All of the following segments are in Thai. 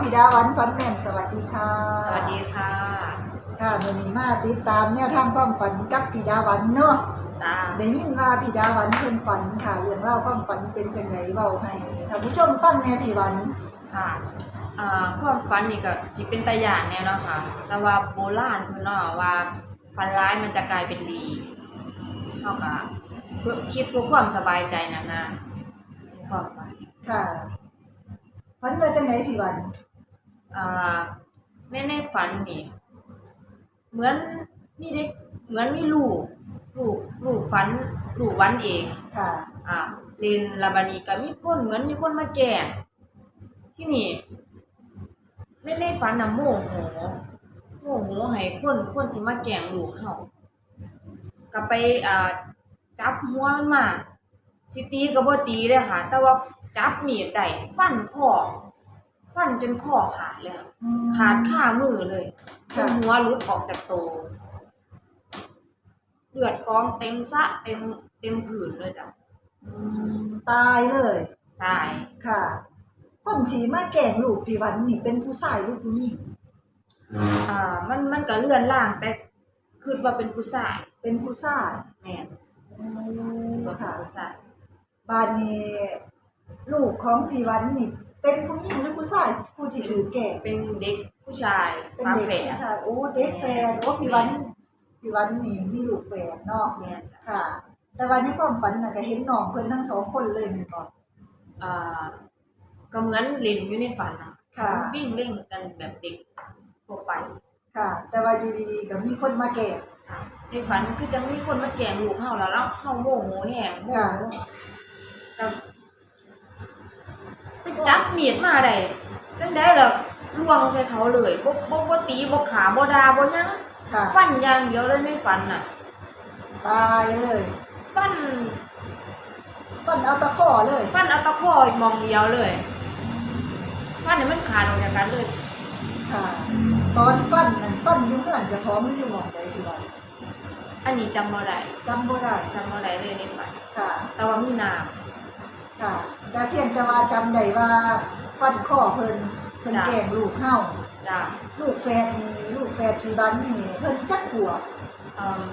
พี่ดาวันฝันแม่นสวัสดีค่ะ สวัสดีค่ะ ค่ะวันนี้มาติดตามแนวทางความฝันกับพี่ดาวันเนาะจ้าได้ยินว่าพี่ดาวันเพิ่นฝันค่ะเรื่องเล่าวความฝันเป็นจังไดเว้าให้ท่านผู้ชมฟังแหน่พี่วันค่ะอ่าความฝันนี่ก็สิเป็นตาอย่างแน่เนาะค่ะ แต่ว่าโบราณเพิ่นเนาะว่าฝันร้ายมันจะกลายเป็นดีเท่ากับเพื่อคิดเพื่อความสบายใจนั่นนะความฝันค่ะฝันว่าจังไดพี่วันอ่า ในในฝันนี่เหมือนมีเด็กเหมือนมีลูกลูกลูกฝันลูกวันเองค่ะ อ่าเรียนลาบานีก็มีคนเหมือนมีคนมาแก่งที่นี่ในในฝันน่ะโมโหโมโหให้คนคนที่มาแก่งลูกเขาก็ไปอ่าจับหัวมันมาสิตีก็บ่ตีเลยค่ะ แต่ว่าจับมีดได้ฟันคอ ฟันจนคอขาดเลยค่ะอืมขาดข้ามือเลยจค่ะนหัวหลุดออกจากโตวเลือดกองเต็มสะเต็มเต็มผืนเลยจ้ะอืมตายเลยตายค่ะ คนที่มาแกล้งลูกพี่วันนี่เป็นผู้ชายหรือผู้หญิงอ่า มันมันก็เลื่อนล่างแต่คิดว่าเป็นผู้ชาย เป็นผู้ชายแม่นอืคิดมว่าเป็นค่ะผู้ชายบ้านนี้ลูกของพี่วันนี่ เป็นผู้หญิงหรือผู้ชายผู้ที่ถือแก่เป็นเด็กผู้ชายเป็นฝาเด็กแฝดผู้ชายโอ้เด็กแฟนโอ้พี่วันพี่วันนี่มีลูกแฟนเนาะแม่นจ้ะค่ะ แต่วันนี้ความฝันน่ะก็เห็นน้องเพิ่นทั้งสองคนเลยแม่นบ่อ่าก็เหมือนเล่นอยู่ในฝันนะค่ะวิ่งเล่นกันแบบเด็กทั่วไป ค่ะ แต่ว่าอยู่ดีๆก็มีคนมาแก่ค่ะในฝันคือจะมีคนมาแกล้งลูกเฮาแล้วแล้วเฮาโมโหแห้งโมค่ะโหแต่ไป จับมีดมาได้จังได้ล่ะล่วงใส่เขาเลยบ่บ่บ่ตีบ่ขาบ่ด่าบ่หยังค่ะ ฟันอย่างเดียวเลยในฝันน่ะ ตายเลยฟันฟันเอาตะข้อเลยฟันเอาตะข้อมองเดียวเลย ฟันเนี่ยมันขาดออกจากกันเลย ค่ะ ตอนฟันนั่นฟันอยู่เฮือนเจะพร้าขอมหรืออยู่หม่องใดพี่วันอันนี้จำบ่ได้จำบ่ได้จำบ่ได้เลยในฝัน ค่ะ แต่ว่ามีน้ค่ะ แต่เพียงแต่ว่าจำได้ว่าฟันข้อเพิ่นเพิ่นแกล้งลูกเฮาำจ้าลูกแฝดนี่ลูกแฝดพี่บันนี่เพิ่นจักขวบเอ่อ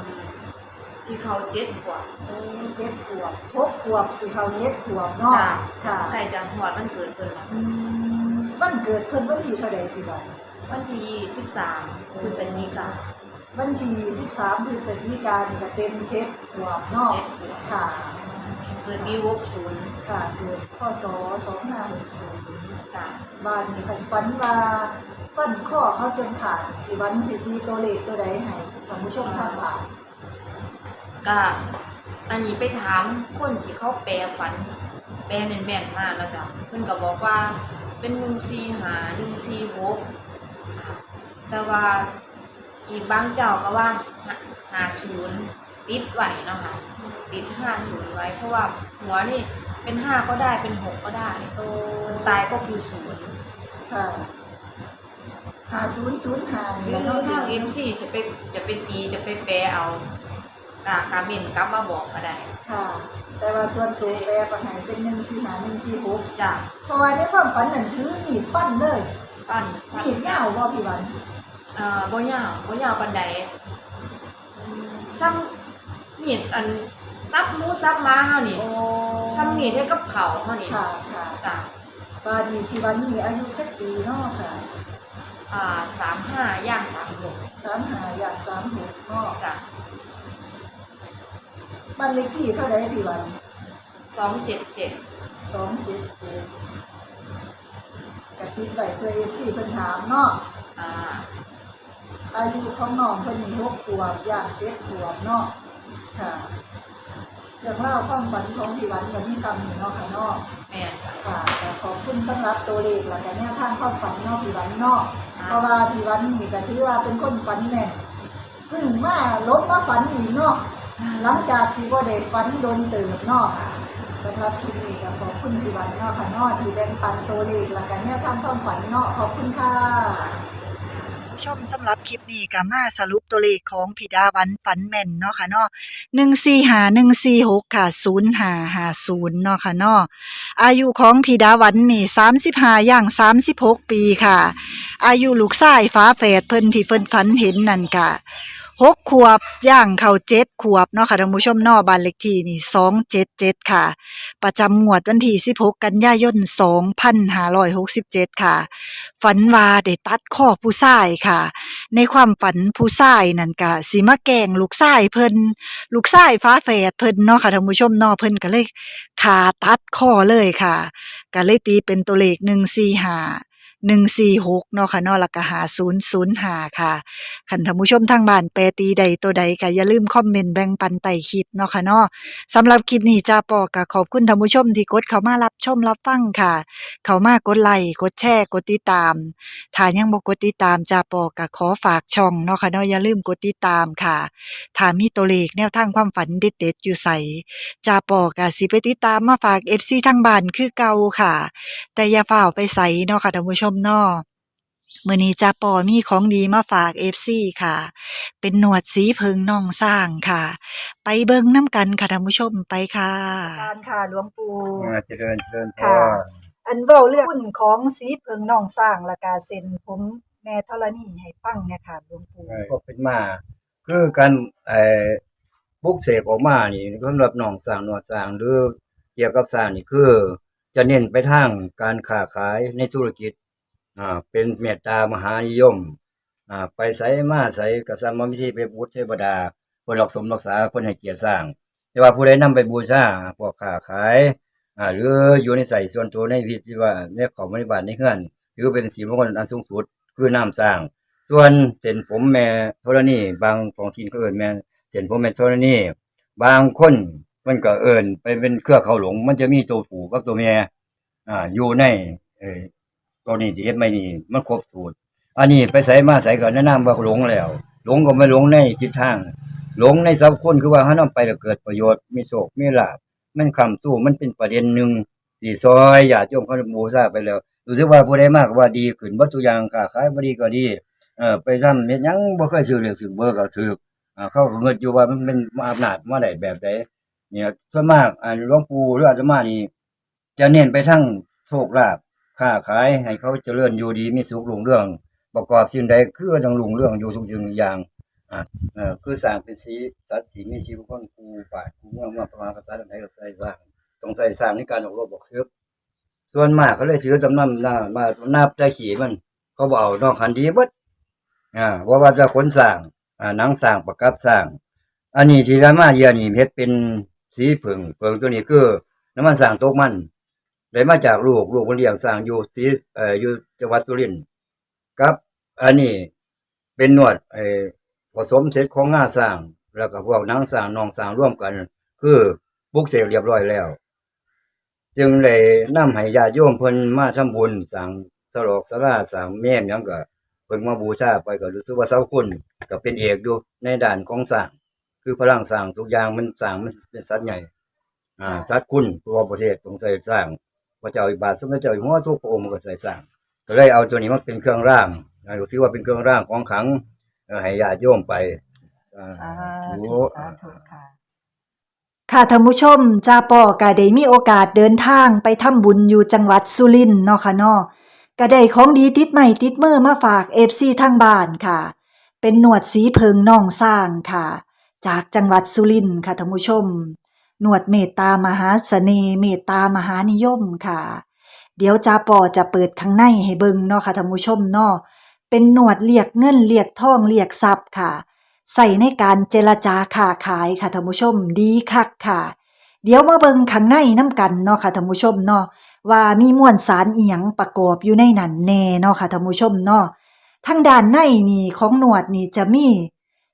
สีเขาเจ็ดกว่าโอ้เจ็ดขวบหกขวบสิเขาเจ็ดขวบเนาะจ้าค่ะใกล้จะหอดมันเกิดเพิ่นแล้วอืมวันเกิดเพิ่นวันที่เท่าใดพี่บันวันที่สิบสามพฤศจิกาวันที่ 13พฤศจิกายนก็เต็มเจ็ดขวบเนาะเจ็ดขวบค่ะ เกิดปีหกศูนย์ค่ะเกิดพศ2560จ้าบ้านนี่เพิ่นฝันว่าฟันข้อเขาจนขาดพี่บันสิตีตัวเลขตัวใดให้ท่านผู้ชมทางบ้านก็อันนี้ไปถามคนที่เขาแปลฝัน แปลแม่นๆมากแล้วจ้ะเพิ่นก็บอกว่าเป็นหนึ่งสี่หาหนึ่งสี่หกแต่ว่าอีกบางเจ้าก็ว่าหาศูนย์ ติดไว้เนาะค่ะติดห้าศูนย์ไว้ เพราะว่าหัวนี่เป็นห้าก็ได้เป็นหกก็ได้โอ้คนตายก็คือศูนย์ค่ะหาศูนย์ศูนย์หาหนี่รือแหละเนาะทางเอ็มซีจะไปจะไปตีจะไปแปลเอากากาเมนกลับมาบอกก็ได้ค่ะ แต่ว่าส่วนตัวแปรปัญหาเป็นหนึ่งสี่หาหนึ่งสี่หกจ้ะเพราะว่าในความฝันนั่นถือมีดปั้นเลยปั้นปั้นมีดยาวบ่พี่วันเอ่อบ่ยาวบ่ยาวปานใดซ้ำ มีดอันซับหมูซับม้าเฮานี่โอ้ซ้ำมีดให้กับเขาเฮานี่ค่ะค่ะจ้ะบาดนี้พี่วันมีอายุจักปีเนาะค่ะ อ่า35ย่าง36สามหาอย่างสามหกเนาะจ้ะบ้านเลขที่เท่าใดพี่วัน277สองเจ็ดเจ็ดกระติดไว้เพื่อเอฟซีเพิ่นถามเนาะอ่าอายุของน้องเพิ่นนี่หกขวบย่างเจ็ดขวบเนาะ ค่ะเรื่องเล่าวความฝันของพี่วันกับพี่ซัมนี่เนาะค่ะเนาะแม่นจ้ะ ค่ะก็ขอบคุณสำหรับตัวเลขแล้วก็แนวทางความฝันเนาะพี่วันเนาะอ่าเพราะว่าพี่วันนี่ก็ถือว่าเป็นคนฝันแม่นเพิ่งมาลบมาฝันอีกเนาะหลังจากที่บ่ได้ฝันโดนเติบเนาะค่ะสำหรับคลิปนี้ก็ขอบคุณพี่วันเนาะค่ะเนาะที่แบ่งปันตัวเลขแล้วก็แนวทางความฝันเนาะขอบคุณค่ะ ชมสำหรับคลิปนี้ก็มาสรุปตัวเลขของพิดาวันฝันแม่นเนาะค่ะเนาะ145 146ค่ะ0550เนาะค่ะเนาะอายุของพิดาวันนี่35ย่าง36ปีค่ะ อายุลูกชายฟ้าแฝดเพิ่นที่เพิ่นฝันเห็นนั่นกะ หกขวบย่างเข้าเจ็ดขวบเนาะค่ะท่านผู้ชมเนาะบ้านเลขที่นี่277ค่ะ ประจำงวดวันที่16กันยายน2567ค่ะ ฝันว่าได้ตัดข้อผู้ชายค่ะ ในความฝันผู้ชายนั่นก็สิมาแกงลูกชายเพิ่นลูกชายฟ้าแฝดเพิ่นเนาะค่ะท่านผู้ชมเนาะเพิ่นก็เลยขาตัดข้อเลยค่ะก็เลยตีเป็นตัวเลข145 146เนาะค่ะเนาะแล้วก็5005ค่ะคันท่านผู้ชมทางบ้านแปลตีใดตัวใดก็อย่าลืมคอมเมนต์แบ่งปันใต้คลิปเนาะค่ะเนาะสำหรับคลิปนี้จ้าปอก็ขอบคุณท่านผู้ชมที่กดเข้ามารับชมรับฟังค่ะ เข้ามากดไลค์กดแชร์กดติดตามถ้ายังบ่กดติดตามจาปอก็ขอฝากช่องเนาะค่ะเนาะอย่าลืมกดติดตามค่ะถ้ามีตัวเลขแนวทางความฝันเด็ดๆอยู่ใส่จาปอก็สิไปติดตามมาฝาก FC ทางบ้านคือเก่าค่ะ แต่อย่าฝ้าไปใส่เนาะค่ะท่านผู้ชมเนาะมื้อนี้จาปอมีของดีมาฝาก FC ค่ะ เป็นหนวดสีเพิงน่องสร้างค่ะ ไปเบิ่งน้ำกันค่ะท่านผู้ชมไปค่ะการค่ะหลวงปู่อ่าเจริญเจริญพค่ะรอันเว้าเรื่องหุ้นของสีเพิงน้องสร้างและกาเซ็นผมแม่ธรณีให้ฟังเนี่ยค่ะหลวงปู่ก็เป็นมาคือการไอ้บุกเสกออกมานี่สำหรับหนองสร้างหนวดสร้างหรือเกี่ยวกับสร้างนี่คือ จะเน้นไปทางการค้าขายในธุรกิจ อ่าเป็นเมตตามหานิยมอ่าไปใส่มาใส่กษัตริย์มิธีไปบูชเทวดาเพิ่นรักสมรักษาเพิ่นให้เกียรติสร้าง แต่ว่าผู้ใดนำไปบูชาพวกค้าขายอ่าหรืออยู่ในใส่ส่วนตัวในวิธีว่าในของบริบาลในเฮือน หรือเป็นสีมงคลอันสูงสุดคือน้ำสร้าง ส่วนเส้นผมแม่ธรณีบางของทีนก็เอินแม่เส้นผมแม่ธรณีบางคนมันก็เอินไปเป็นเครือเขาหลง มันจะมีตัวผูกับตัวแม่อ่าอยู่ในเอ ตัวนี้ที่เฮ็ดไม่นี่มันครบสูตร อันนี้ไปใส่มาใส่ก็แนะนำว่าหลงแล้ว หลงก็ไม่หลงในทิศทาง หลงในสัพคนคือว่าเฮานำไปแล้วเกิดประโยชน์มีโชคมีลาภมันคำสู้มันเป็นประเด็นหนึ่งที่ซอยญาติโยมเขาบูชาไปแล้วรู้สึกว่าผู้ใดมากว่าดีขึ้นบ่ทุกอย่างค้าขายบ่ดีก็ดีเออไปทำเฮ็ดยังบ่เคยซื้อเลือกซื้อเบอร์ก็ถูกอ่าเขาก็เงินอยู่ว่ามันเป็นอำนาจมาได้แบบใดเนี่ยส่วนมากอ่าหลวงปู่หรืออาตมานี่จะเน้นไปทั้งโชคลาภ ค้าขายให้เขาเจริญอยู่ดีมีสุขรุ่งเรื่อง ประกอบสิ่งใดคือต้องรุ่งเรื่องอยู่ทุกสิ่งทุกอย่างอ่าเออคือสร้างเป็นสีสัตว์สีมีชีวิตคนกูป่ากูเมืองมาประมาณภาษาใดก็ใส่สร้างต้องใส่สร้างในการออกรบบอกซื้อส่วนมากเขาเลยถือจำนำหน้ามานับได้ขี่มัน เขาบอกเอานอกคันดีบดอ่าว่าว่าจะขนสร้างอ่าหนังสร้างประกับสร้าง อันนี้ที่รามาเยียนี่เฮ็ดเป็นสีผึ่งเผงตัวนี้คือน้ำมันสร้างโตกมัน ได้มาจากลูก ลูกคนเลี้ยงสร้างอยู่สีเอ่ออยู่จังหวัดสุรินทร์กับ อันนี้เป็นนวดไอ้ผสมเสร็จของงาสร้าง แล้วก็พวกนังสร้างนองสร้างร่วมกัน คือปลุกเสกเรียบร้อยแล้ว จึงเลยนำให้ญาติโยมเพิ่นมาทำบุญสร้างสลอกสลาสร้างแม่มหยังก็เพิ่งมาบูชาไปก็รู้สึกว่าเสาคุณก็เป็นเอกอยู่ในด่านของสร้าง คือพลังสร้างทุกอย่างมันสร้างมันเป็นสัตว์ใหญ่ อ่าสัตว์คุณตัวประเทศต้องใส่สร้าง พระเจ้าอิบาทสมเด็จเจ้าอยู่หัวทุกพระองค์ก็ใส่สร้างก็เลยเอาตัวนี้มาเป็นเครื่องร่างอ่าถือว่าเป็นเครื่องร่างของขลังเอ่อให้ญาติโยมไปอ่าสาโอ้ธุสาธุค่ะ ค่ะท่านผู้ชมจาปอก็ได้มีโอกาสเดินทางไปทำบุญอยู่จังหวัดสุรินทร์เนาะค่ะเนาะก็ได้ของดีติดใหม่ติดมือมาฝาก FC ทางบ้านค่ะ เป็นหนวดสีเพิงน่องสร้างค่ะ จากจังหวัดสุรินทร์ค่ะท่านผู้ชม หนวดเมตตามหาเสน่ห์เมตตามหานิยมค่ะ เดี๋ยวจาปอจะเปิดข้างในให้เบิ่งเนาะค่ะท่านผู้ชมเนาะเป็นหนวดเรียกเงินเรียกทองเรียกทรัพย์ค่ะ ใส่ในการเจรจาค้าขายค่ะท่านผู้ชมดีคักค่ะ เดี๋ยวมาเบิ่งข้างในน้ำกันเนาะค่ะท่านผู้ชมเนาะว่ามีมวลสารอียงประกอบอยู่ในนั้นแน่เนาะค่ะท่านผู้ชมเนาะทางด้านในนี่ของหนวดนี่จะมี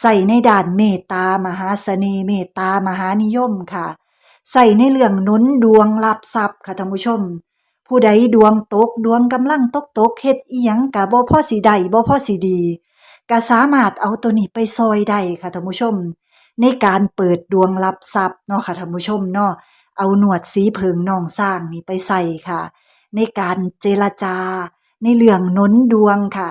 ใส่ในด้านเมตตามหาเสน่ห์เมตตามหานิยมค่ะ ใส่ในเรื่องนุนดวงรับทรัพย์ค่ะท่านผู้ชม ผู้ใดดวงตกดวงกำลังตกตกเฮ็ดอีหยังกะบ่พอสิได้บ่พอสิดีก็สามารถเอาตัวนี้ไปซอยได้ค่ะท่านผู้ชม ในการเปิดดวงรับทรัพย์เนาะค่ะท่านผู้ชมเนาะเอาหนวดสีเพิงน้องสร้างนี่ไปใส่ค่ะ ในการเจรจา ในเรื่องนุนดวงค่ะ